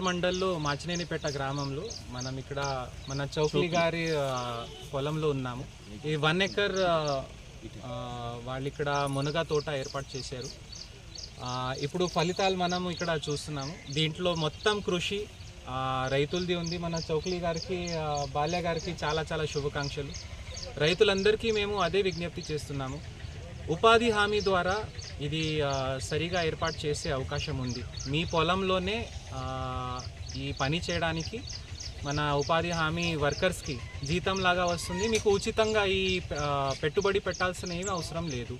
మండల్లో మాచినేనిపేట గ్రామంలో మనం ఇక్కడ మన చౌక్లి గారి పొలంలో ఉన్నాము. ఈ వన్ ఎకర్ వాళ్ళు ఇక్కడ మునగ తోట ఏర్పాటు చేశారు. ఇప్పుడు ఫలితాలు మనం ఇక్కడ చూస్తున్నాము. దీంట్లో మొత్తం కృషి రైతులది ఉంది. మన చౌక్లి గారికి బాల్య గారికి చాలా చాలా శుభాకాంక్షలు. రైతులందరికీ మేము అదే విజ్ఞప్తి చేస్తున్నాము. ఉపాధి హామీ ద్వారా ఇది సరిగా ఏర్పాటు చేసే అవకాశం ఉంది. మీ పొలంలోనే ఈ పని చేయడానికి మన ఉపాధి హామీ వర్కర్స్కి జీతం లాగా వస్తుంది. మీకు ఉచితంగా ఈ పెట్టుబడి పెట్టాల్సిన ఏమీ అవసరం లేదు.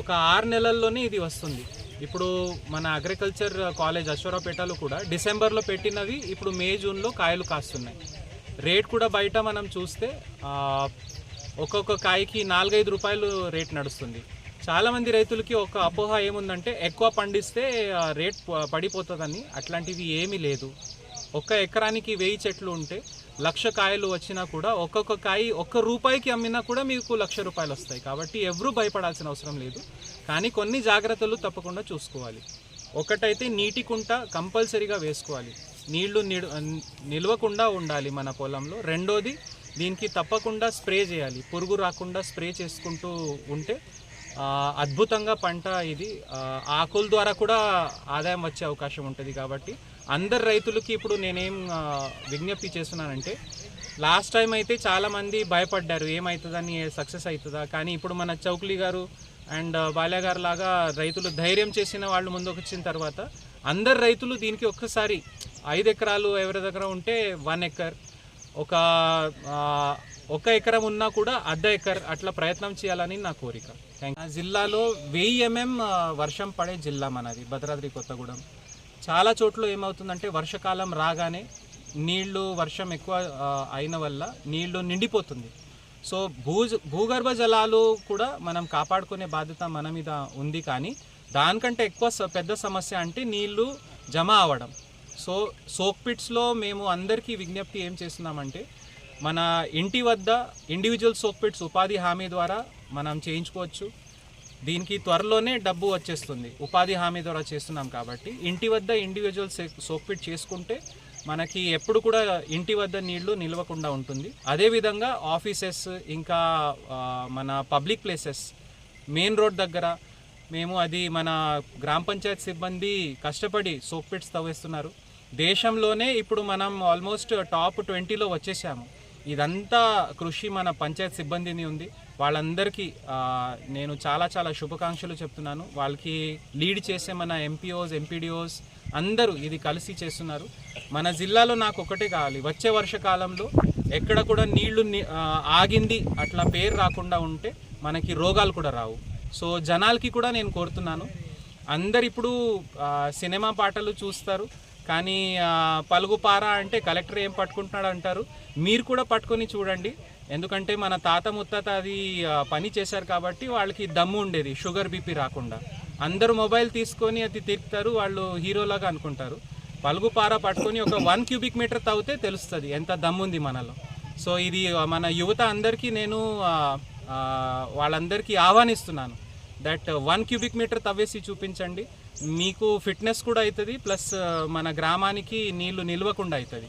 ఒక ఆరు నెలల్లోనే ఇది వస్తుంది. ఇప్పుడు మన అగ్రికల్చర్ కాలేజ్ అశ్వరాపేటలో కూడా డిసెంబర్లో పెట్టినవి ఇప్పుడు మే జూన్లో కాయలు కాస్తున్నాయి. రేట్ కూడా బయట మనం చూస్తే ఒక్కొక్క కాయకి నాలుగైదు రూపాయలు రేట్ నడుస్తుంది. చాలామంది రైతులకి ఒక అపోహ ఏముందంటే ఎక్కువ పండిస్తే రేట్ పడిపోతుందని అట్లాంటివి ఏమీ లేదు. ఒక్క ఎకరానికి వెయ్యి చెట్లు ఉంటే లక్ష కాయలు వచ్చినా కూడా ఒక్కొక్క కాయ ఒక్క రూపాయికి అమ్మినా కూడా మీకు లక్ష రూపాయలు వస్తాయి. కాబట్టి ఎవరూ భయపడాల్సిన అవసరం లేదు. కానీ కొన్ని జాగ్రత్తలు తప్పకుండా చూసుకోవాలి. ఒకటైతే నీటి కుంట కంపల్సరీగా వేసుకోవాలి. నీళ్ళు నిల్వకుండా ఉండాలి మన పొలంలో. రెండోది దీనికి తప్పకుండా స్ప్రే చేయాలి. పురుగు రాకుండా స్ప్రే చేసుకుంటూ ఉంటే అద్భుతంగా పంట ఇది. ఆకుల ద్వారా కూడా ఆదాయం వచ్చే అవకాశం ఉంటుంది కాబట్టి అందరు రైతులకి ఇప్పుడు నేనేం విజ్ఞప్తి చేస్తున్నానంటే లాస్ట్ టైం అయితే చాలామంది భయపడ్డారు ఏమవుతుందని సక్సెస్ అవుతుందా? కానీ ఇప్పుడు మన చౌక్లీ గారు అండ్ బాల్య గారు లాగా రైతులు ధైర్యం చేసిన వాళ్ళు ముందుకు వచ్చిన తర్వాత అందరు రైతులు దీనికి ఒక్కసారి ఐదు ఎకరాలు ఎవరి దగ్గర ఉంటే వన్ ఎకర్ ఒక ఒక ఎకరం ఉన్నా కూడా అర్ధ ఎకర్ అట్లా ప్రయత్నం చేయాలని నా కోరిక. జిల్లాలో వెయ్యి ఎంఎం వర్షం పడే జిల్లా మనది భద్రాద్రి కొత్తగూడెం. చాలా చోట్ల ఏమవుతుందంటే వర్షాకాలం రాగానే నీళ్ళు వర్షం ఎక్కువ అయిన వల్ల నీళ్ళు నిండిపోతుంది. సో భూ భూగర్భ జలాలు కూడా మనం కాపాడుకునే బాధ్యత మన మీద ఉంది కానీ దానికంటే ఎక్కువ పెద్ద సమస్య అంటే నీళ్ళు జమ అవ్వడం. సో సోక్ పిట్స్లో మేము అందరికీ విజ్ఞప్తి ఏం చేస్తున్నామంటే మన ఇంటి వద్ద ఇండివిజువల్ సోక్ పిట్స్ ఉపాధి హామీ ద్వారా మనం చేయించుకోవచ్చు. దీనికి త్వరలోనే డబ్బు వచ్చేస్తుంది. ఉపాధి హామీ ద్వారా చేస్తున్నాం కాబట్టి ఇంటి వద్ద ఇండివిజువల్ సోక్ పిట్ చేసుకుంటే మనకి ఎప్పుడు కూడా ఇంటి వద్ద నీళ్ళు నిలవకుండా ఉంటుంది. అదేవిధంగా ఆఫీసెస్ ఇంకా మన పబ్లిక్ ప్లేసెస్ మెయిన్ రోడ్ దగ్గర మేము అది మన గ్రామ పంచాయత్ సిబ్బంది కష్టపడి సోప్ పిట్స్ తవ్వేస్తున్నారు. దేశంలోనే ఇప్పుడు మనం ఆల్మోస్ట్ టాప్ ట్వంటీలో వచ్చేసాము. ఇదంతా కృషి మన పంచాయత్ సిబ్బందిని ఉంది. వాళ్ళందరికీ నేను చాలా చాలా శుభాకాంక్షలు చెప్తున్నాను. వాళ్ళకి లీడ్ చేసే మన ఎంపీఓస్ ఎంపీడీఓస్ అందరూ ఇది కలిసి చేస్తున్నారు. మన జిల్లాలో నాకు ఒకటే కావాలి. వచ్చే వర్షకాలంలో ఎక్కడ కూడా నీళ్ళు ఆగింది అట్లా పేరు రాకుండా ఉంటే మనకి రోగాలు కూడా రావు. సో జనాలకి కూడా నేను కోరుతున్నాను. అందరు ఇప్పుడు సినిమా పాటలు చూస్తారు. కానీ పలుగుపార అంటే కలెక్టర్ ఏం పట్టుకుంటున్నాడు అంటారు. మీరు కూడా పట్టుకొని చూడండి. ఎందుకంటే మన తాత ముత్తాత అది పని చేశారు కాబట్టి వాళ్ళకి దమ్ము ఉండేది షుగర్ బీపీ రాకుండా. అందరూ మొబైల్ తీసుకొని అది తిరుగుతారు వాళ్ళు హీరోలాగా అనుకుంటారు. పలుగుపార పట్టుకొని ఒక వన్ క్యూబిక్ మీటర్ తవ్వితే తెలుస్తుంది ఎంత దమ్ముంది మనలో. సో ఇది మన యువత అందరికీ నేను వాళ్ళందరికీ ఆహ్వానిస్తున్నాను. దట్ వన్ క్యూబిక్ మీటర్ తవ్వేసి చూపించండి. మీకు ఫిట్నెస్ కూడా అవుతుంది ప్లస్ uh, మన గ్రామానికి నీళ్ళు నిల్వకుండా అవుతుంది